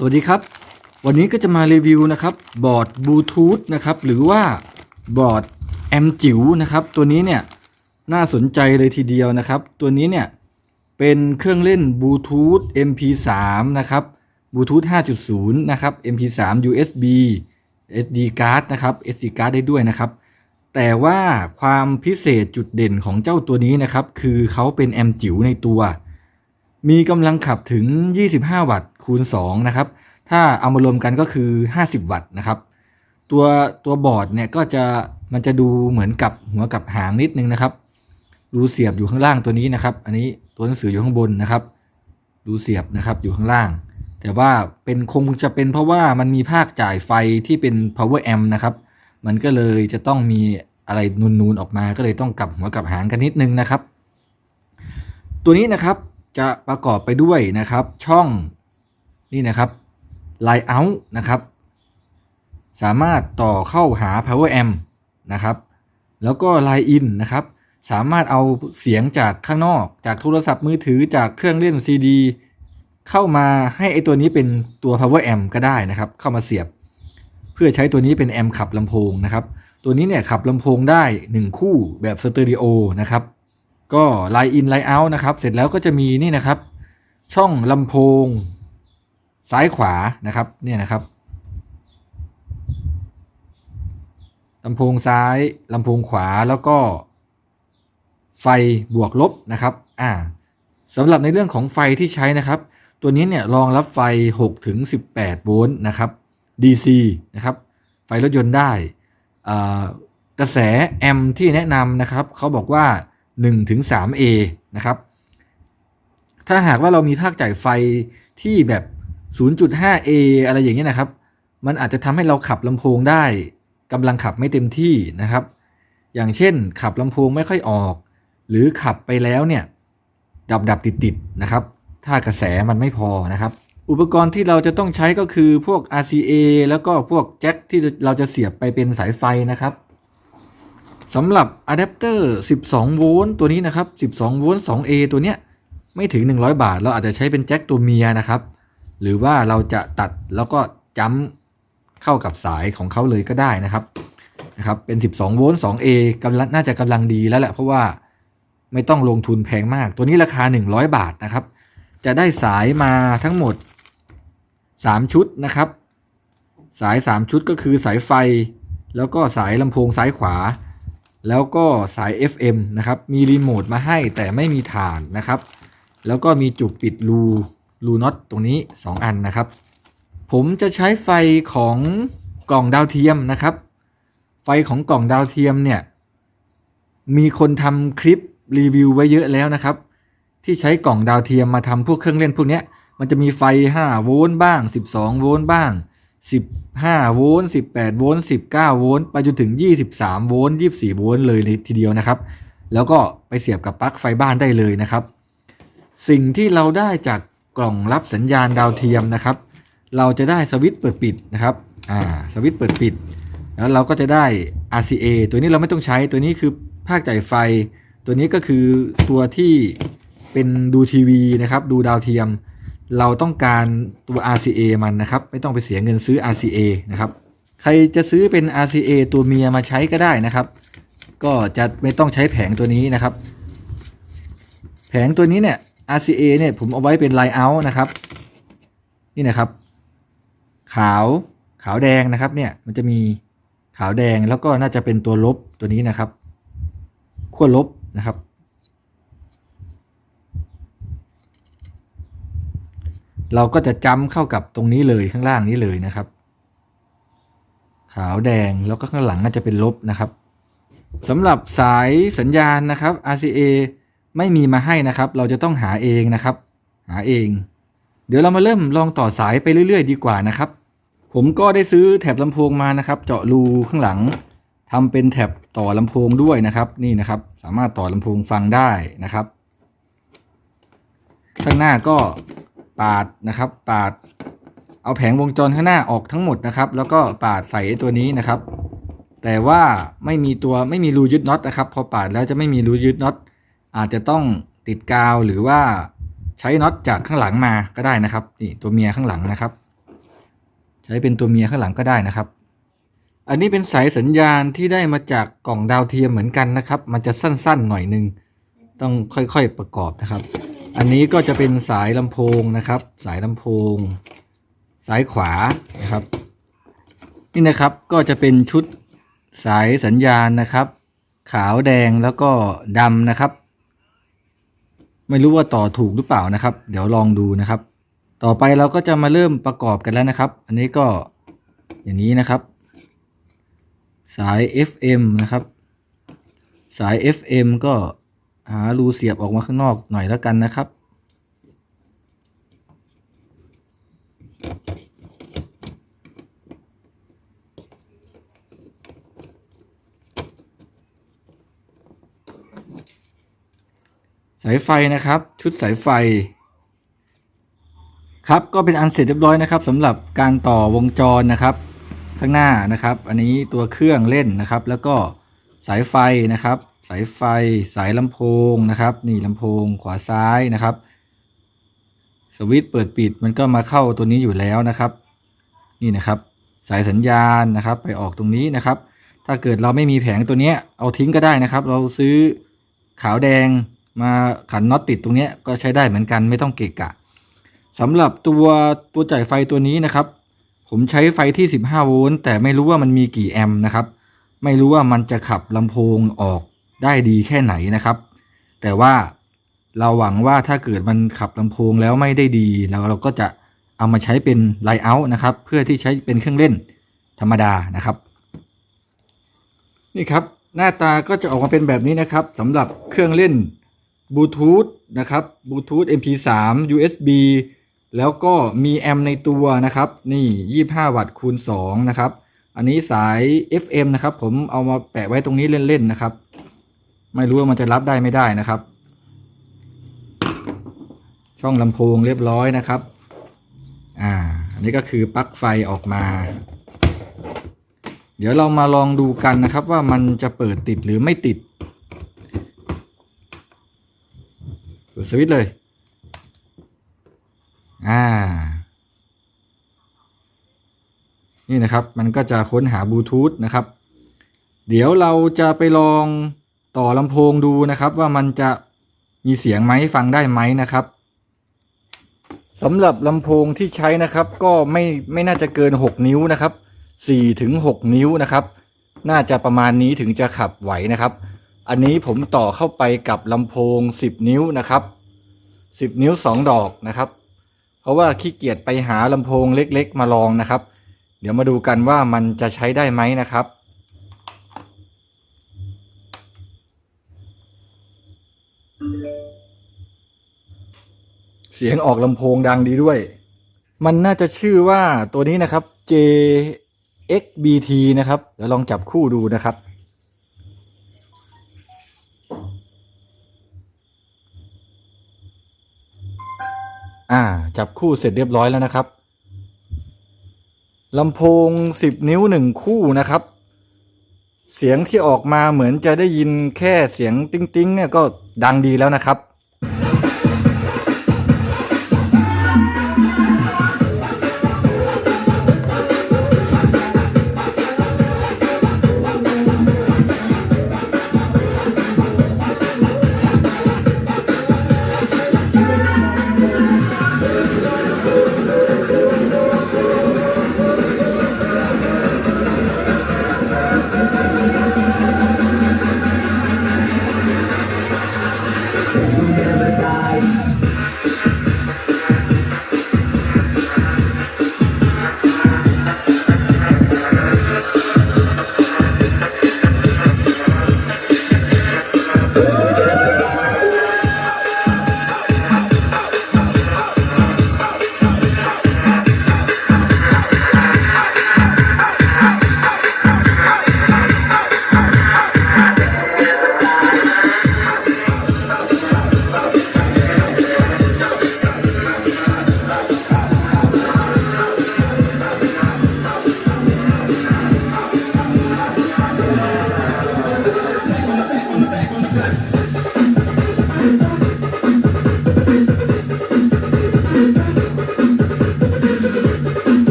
สวัสดีครับ วันนี้ก็จะมารีวิวนะครับบอร์ดบลูทูธนะครับหรือว่าบอร์ดแอมจิ๋วนะครับตัวนี้เนี่ยน่าสนใจเลยทีเดียวนะครับ ตัวนี้เนี่ยเป็นเครื่องเล่นบลูทูธ MP3 นะครับบลูทูธ5.0 นะครับ MP3 USB SD card นะครับ SD card ได้ด้วยนะครับ แต่ว่าความพิเศษจุดเด่นของเจ้าตัวนี้นะครับ คือเขาเป็นแอมจิ๋วในตัว มีกำลังขับถึง 25 วัตต์คูณ 2 นะครับ ถ้าเอามารวมกันก็คือ 50 วัตต์นะครับ ตัวตัวบอร์ดเนี่ยก็จะมันจะดูเหมือนกับหัวกับหางนิดนึงนะครับ รูเสียบอยู่ข้างล่างตัวนี้นะครับ อันนี้ตัวหนังสืออยู่ข้างบนนะครับ รูเสียบนะครับอยู่ข้างล่าง แต่ว่าเป็นคงจะเป็นเพราะว่ามันมีภาคจ่ายไฟที่เป็น power amp นะครับ มันก็เลยจะต้องมีอะไรนูนๆออกมา ก็เลยต้องกลับหัวกับหางกันนิดนึงนะครับ ตัวนี้นะครับ จะประกอบไปด้วยนะครับ ช่องนี่นะครับ Line out นะครับ สามารถต่อเข้าหา power amp นะครับ แล้วก็ Line in นะครับ สามารถเอาเสียงจากข้างนอก จากโทรศัพท์มือถือจากเครื่องเล่นซีดีเข้ามาให้ไอตัวนี้เป็นตัว power amp ก็ได้นะครับ เข้ามาเสียบ เพื่อใช้ตัวนี้เป็นแอมป์ขับลำโพงนะครับ ตัวนี้เนี่ยขับลำโพงได้ 1 คู่แบบสเตอริโอนะครับ ก็ไลน์อินไลน์เอานะครับ เสร็จแล้วก็จะมีนี่นะครับ ช่องลำโพง ซ้ายขวานะครับเนี่ยนะครับลำโพงซ้ายลำโพงขวาแล้วก็ ไฟบวกลบนะครับอ่าสำหรับในเรื่องของไฟที่ใช้นะครับ ตัวนี้เนี่ยรองรับไฟ6ถึง18 โวลต์นะครับ DC นะครับ ไฟรถยนต์ได้กระแสแอมที่แนะนำนะครับเขาบอกว่า 1ถึง 3A นะครับ ถ้าหากว่าเรามีภาคจ่ายไฟที่แบบ 0.5A อะไรอย่างเงี้ยนะครับ มันอาจจะทำให้เราขับลำโพงได้กำลังขับไม่เต็มที่นะครับ อย่างเช่นขับลำโพงไม่ค่อยออก หรือขับไปแล้วเนี่ย ดับดับติดติดๆนะครับ ถ้ากระแสมันไม่พอนะครับ อุปกรณ์ที่เราจะต้องใช้ก็คือพวก RCA แล้วก็พวกแจ็คที่เราจะเสียบไปเป็นสายไฟนะครับ สำหรับอะแดปเตอร์ 12 โวลต์ตัวนี้นะครับ 12 โวลต์ 2A ตัวเนี้ยไม่ถึง 100 บาท เราอาจจะใช้เป็นแจ็คตัวเมียนะครับ หรือว่าเราจะตัดแล้วก็จัมเข้ากับสายของเขาเลยก็ได้นะครับนะครับ เป็น 12 โวลต์ 2A กำลังน่าจะกำลังดีแล้วแหละเพราะว่าไม่ต้องลงทุนแพงมาก ตัวนี้ราคา 100 บาทนะครับ จะได้สายมาทั้งหมด 3 ชุดนะครับ สาย 3 ชุดก็คือสายไฟ แล้วก็สายลำโพงซ้ายขวา แล้วก็สาย FM นะครับมีรีโมทมาให้แต่ไม่มีฐานนะครับ แล้วก็มีจุกปิดรูรูน็อตตรงนี้ 2 อันนะครับ ผมจะใช้ไฟของกล่องดาวเทียมนะครับ ไฟของกล่องดาวเทียมเนี่ยมีคนทำคลิปรีวิวไว้เยอะแล้วนะครับ ที่ใช้กล่องดาวเทียมมาทำพวกเครื่องเล่นพวกนี้มันจะมีไฟ 5 โวลต์บ้าง 12 โวลต์บ้าง 15 โวลต์ 18 โวลต์ 19 โวลต์ ไปจนถึง 23 โวลต์ 24 โวลต์เลยทีเดียวนะครับ แล้วก็ไปเสียบกับปลั๊กไฟบ้านได้เลยนะครับ สิ่งที่เราได้จากกล่องรับสัญญาณดาวเทียมนะครับ เราจะได้สวิตช์เปิดปิดนะครับ อ่า สวิตช์เปิดปิด แล้วเราก็จะได้ RCA ตัวนี้เราไม่ต้องใช้ ตัวนี้คือภาคจ่ายไฟ ตัวนี้ก็คือตัวที่เป็นดูทีวีนะครับ ดูดาวเทียม เราต้องการตัว RCA มันนะครับ ไม่ต้องไปเสียเงินซื้อ RCA นะครับ ใครจะซื้อเป็น RCA ตัวเมียมาใช้ก็ได้นะครับ ก็จะไม่ต้องใช้แผงตัวนี้นะครับ แผงตัวนี้เนี่ย RCA เนี่ยผมเอาไว้เป็น line out นะครับ นี่นะครับ ขาวขาวแดงนะครับ เนี่ยมันจะมีขาวแดงแล้วก็น่าจะเป็นตัวลบตัวนี้นะครับขั้วลบนะครับ เราก็จะจำเข้ากับตรงนี้เลยข้างล่างนี้เลยนะครับ ขาวแดงแล้วก็ข้างหลังน่าจะเป็นลบนะครับสำหรับสายสัญญาณนะครับ RCA ไม่มีมาให้นะครับ เราจะต้องหาเองนะครับ หาเอง เดี๋ยวเรามาเริ่มลองต่อสายไปเรื่อย ๆ ดีกว่านะครับ ผมก็ได้ซื้อแถบลำโพงมานะครับ เจาะรูข้างหลังทำเป็นแถบต่อลำโพงด้วยนะครับ นี่นะครับ สามารถต่อลำโพงฟังได้นะครับ ข้างหน้าก็ ปาดนะครับ ปาด เอาแผงวงจรข้างหน้าออกทั้งหมดนะครับ แล้วก็ปาดใส่ตัวนี้นะครับ แต่ว่าไม่มีตัวไม่มีรูยึดน็อตนะครับ พอปาดแล้วจะไม่มีรูยึดน็อตอาจจะต้องติดกาวหรือว่าใช้น็อตจากข้างหลังมาก็ได้นะครับนี่ตัวเมียข้างหลังนะครับ ใช้เป็นตัวเมียข้างหลังก็ได้นะครับ อันนี้เป็นสายสัญญาณที่ได้มาจากกล่องดาวเทียมเหมือนกันนะครับ มันจะสั้นๆหน่อยหนึงต้องค่อยๆประกอบนะครับ อันนี้ก็จะเป็นสายลำโพงนะครับ สายลำโพง สายขวานะครับ นี่นะครับก็จะเป็นชุดสายสัญญาณนะครับ ขาวแดงแล้วก็ดำนะครับ ไม่รู้ว่าต่อถูกหรือเปล่านะครับ เดี๋ยวลองดูนะครับ ต่อไปเราก็จะมาเริ่มประกอบกันแล้วนะครับ อันนี้ก็อย่างนี้นะครับ สาย FM นะครับ สาย FM ก็ หารูเสียบออกมาข้างนอกหน่อยแล้วกันนะครับ สายไฟนะครับ ชุดสายไฟ ครับก็เป็นอันเสร็จเรียบร้อยนะครับสำหรับการต่อวงจรนะครับ ข้างหน้านะครับ อันนี้ตัวเครื่องเล่นนะครับ แล้วก็สายไฟนะครับ สายไฟสายลำโพงนะครับ นี่ลำโพงขวาซ้ายนะครับ สวิตช์เปิดปิดมันก็มาเข้าตัวนี้อยู่แล้วนะครับ นี่นะครับ สายสัญญาณนะครับ ไปออกตรงนี้นะครับ ถ้าเกิดเราไม่มีแผงตัวเนี้ยเอาทิ้งก็ได้นะครับ เราซื้อขาวแดงมาขันน็อตติดตรงเนี้ยก็ใช้ได้เหมือนกันไม่ต้องเกะกะสำหรับตัวตัวจ่ายไฟตัวนี้นะครับ ผมใช้ไฟที่ 15 โวลต์แต่ไม่รู้ว่ามันมีกี่แอมป์นะครับ ไม่รู้ว่ามันจะขับลำโพงออก ได้ดีแค่ไหนนะครับ แต่ว่าเราหวังว่าถ้าเกิดมันขับลำโพงแล้วไม่ได้ดีเราเราก็จะเอามาใช้เป็นไลเอาท์นะครับ เพื่อที่ใช้เป็นเครื่องเล่นธรรมดานะครับ นี่ครับหน้าตาก็จะออกมาเป็นแบบนี้นะครับสำหรับเครื่องเล่นบลูทูธนะครับบลูทูธ MP3 USB แล้วก็มีแอมในตัวนะครับ นี่ 25 วัตต์คูณ 2 นะครับ อันนี้สาย FM นะครับ ผมเอามาแปะไว้ตรงนี้เล่น ๆ นะครับ ไม่รู้ว่ามันจะรับได้ไม่ได้นะครับ ช่องลำโพงเรียบร้อยนะครับ อ่า อันนี้ก็คือปลั๊กไฟออกมา เดี๋ยวเรามาลองดูกันนะครับว่ามันจะเปิดติดหรือไม่ติดเปิดสวิตช์เลย อ่า นี่นะครับ มันก็จะค้นหาบลูทูธนะครับ เดี๋ยวเราจะไปลอง ต่อลำโพงดูนะครับว่ามันจะมีเสียงไหมฟังได้ไหมนะครับสำหรับลำโพงที่ใช้นะครับ ก็ไม่ไม่น่าจะเกิน 6 นิ้วนะครับ4ถึง6นิ้วนะครับ น่าจะประมาณนี้ถึงจะขับไหวนะครับ อันนี้ผมต่อเข้าไปกับลำโพง 10 นิ้วนะครับ 10 นิ้ว 2 ดอกนะครับ เพราะว่าขี้เกียจไปหาลำโพงเล็ก ๆ มาลองนะครับ เดี๋ยวมาดูกันว่ามันจะใช้ได้ไหมนะครับ เสียงออกลำโพงดังดีด้วย มันน่าจะชื่อว่าตัวนี้นะครับ JXBT นะครับเดี๋ยวลองจับคู่ดูนะครับ อ่า จับคู่เสร็จเรียบร้อยแล้วนะครับลำโพง 10 นิ้วหนึ่งคู่นะครับ เสียงที่ออกมาเหมือนจะได้ยินแค่เสียงติ้งๆเนี่ยก็ดังดีแล้วนะครับ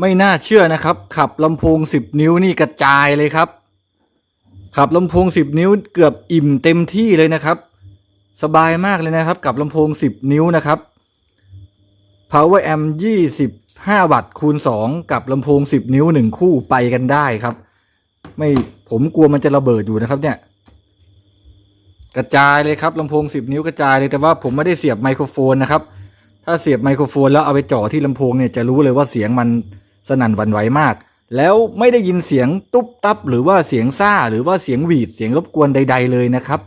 ไม่น่าเชื่อนะครับ ขับลำโพง 10 นิ้วนี่กระจายเลยครับ ขับลำโพง 10 นิ้วเกือบอิ่มเต็มที่เลยนะครับ สบายมากเลยนะครับ กับลำโพง 10 นิ้วนะครับ power amp 25 วัตต์คูณ 2 กับลำโพง 10 นิ้ว 1 คู่ไปกันได้ครับ ไม่ผมกลัวมันจะระเบิดอยู่นะครับเนี่ย กระจายเลยครับลำโพง 10 นิ้วกระจายเลยแต่ว่าผมไม่ได้เสียบไมโครโฟนนะครับถ้าเสียบไมโครโฟนแล้วเอาไปจ่อที่ลำโพงเนี่ยจะรู้เลยว่าเสียงมัน สนั่นวันไหวมาก แล้วไม่ได้ยินเสียงตุ๊บตับหรือว่าเสียงซ่าหรือว่าเสียงหวีดเสียงรบกวนใด ๆ เลยนะครับ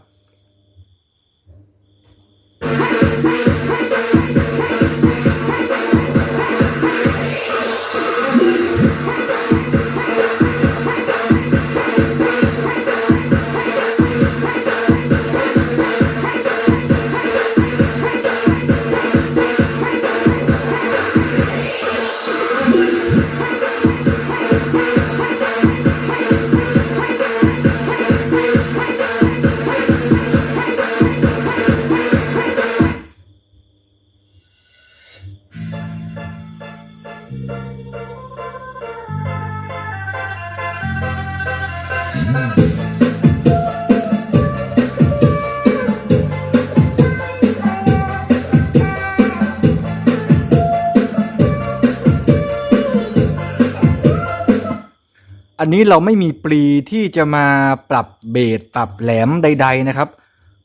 อันนี้เราไม่มีปลีที่จะมาปรับเบสปรับแหลมใด ๆนะครับ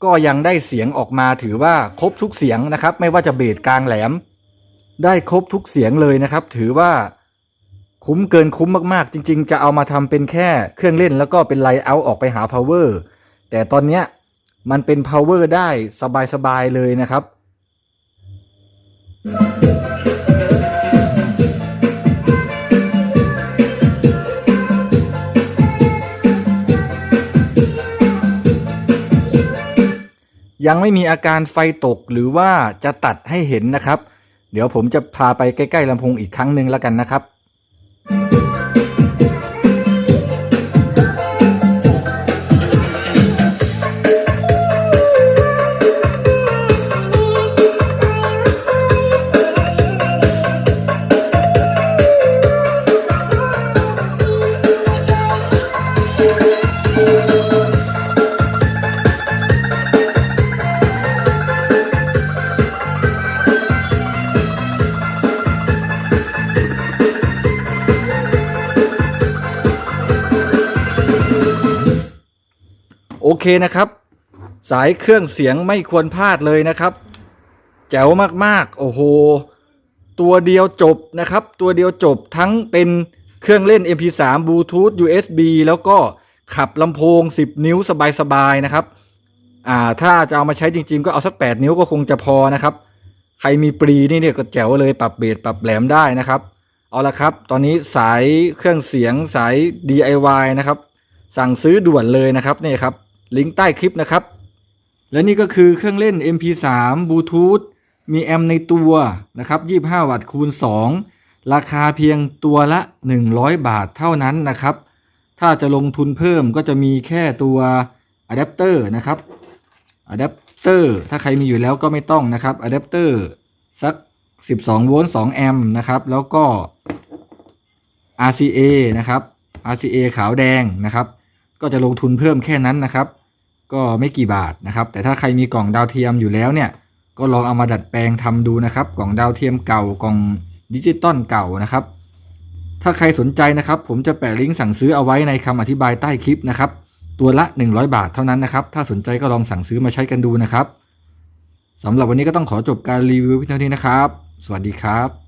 ก็ยังได้เสียงออกมาถือว่าครบทุกเสียงนะครับ ไม่ว่าจะเบสกลางแหลม ได้ครบทุกเสียงเลยนะครับ ถือว่าคุ้มเกินคุ้มมากๆ จริง ๆ จะเอามาทำเป็นแค่เครื่องเล่นแล้วก็เป็นไลเอาออกไปหา power แต่ตอนเนี้ยมันเป็น power ได้สบาย ๆ เลยนะครับ ยังไม่มีอาการไฟตกหรือว่าจะตัดให้เห็นนะครับ เดี๋ยวผมจะพาไปใกล้ๆลำโพงอีกครั้งหนึ่งแล้วกันนะครับ เคนะครับ สายเครื่องเสียงไม่ควรพลาดเลยนะครับ แจ๋วมากๆ โอ้โห ตัวเดียวจบนะครับ ตัวเดียวจบทั้งเป็นเครื่องเล่น MP3 Bluetooth USB แล้วก็ขับลำโพง 10 นิ้วสบายๆนะครับ อ่า ถ้าจะเอามาใช้จริง ๆ ก็เอาสัก 8 นิ้วก็คงจะพอนะครับ ใครมีปรีนี่เนี่ยก็แจ๋วเลยปรับเบสปรับแหลมได้นะครับ เอาละครับ ตอนนี้สายเครื่องเสียงสาย DIY นะครับ สั่งซื้อด่วนเลยนะครับนี่ครับ ลิงก์ใต้คลิปนะครับ และนี่ก็คือเครื่องเล่น MP3 Bluetooth มีแอมในตัวนะครับ 25 วัตต์คูณ 2 ราคาเพียงตัวละ 100 บาทเท่านั้นนะครับ ถ้าจะลงทุนเพิ่มก็จะมีแค่ตัวอะแดปเตอร์นะครับอะแดปเตอร์ถ้าใครมีอยู่แล้วก็ไม่ต้องนะครับอะแดปเตอร์สัก 12 โวลต์ 2 แอมป์นะครับ แล้วก็ RCA นะครับ RCA ขาวแดงนะครับ ก็จะลงทุนเพิ่มแค่นั้นนะครับ ก็ไม่กี่บาทนะครับ แต่ถ้าใครมีกล่องดาวเทียมอยู่แล้วเนี่ย ก็ลองเอามาดัดแปลงทำดูนะครับ กล่องดาวเทียมเก่ากล่องดิจิตอลเก่านะครับ ถ้าใครสนใจนะครับ ผมจะแปะลิงก์สั่งซื้อเอาไว้ในคำอธิบายใต้คลิปนะครับ ตัวละ 100 บาทเท่านั้นนะครับ ถ้าสนใจก็ลองสั่งซื้อมาใช้กันดูนะครับสำหรับวันนี้ก็ต้องขอจบการรีวิวเพียงเท่านี้นะครับ สวัสดีครับ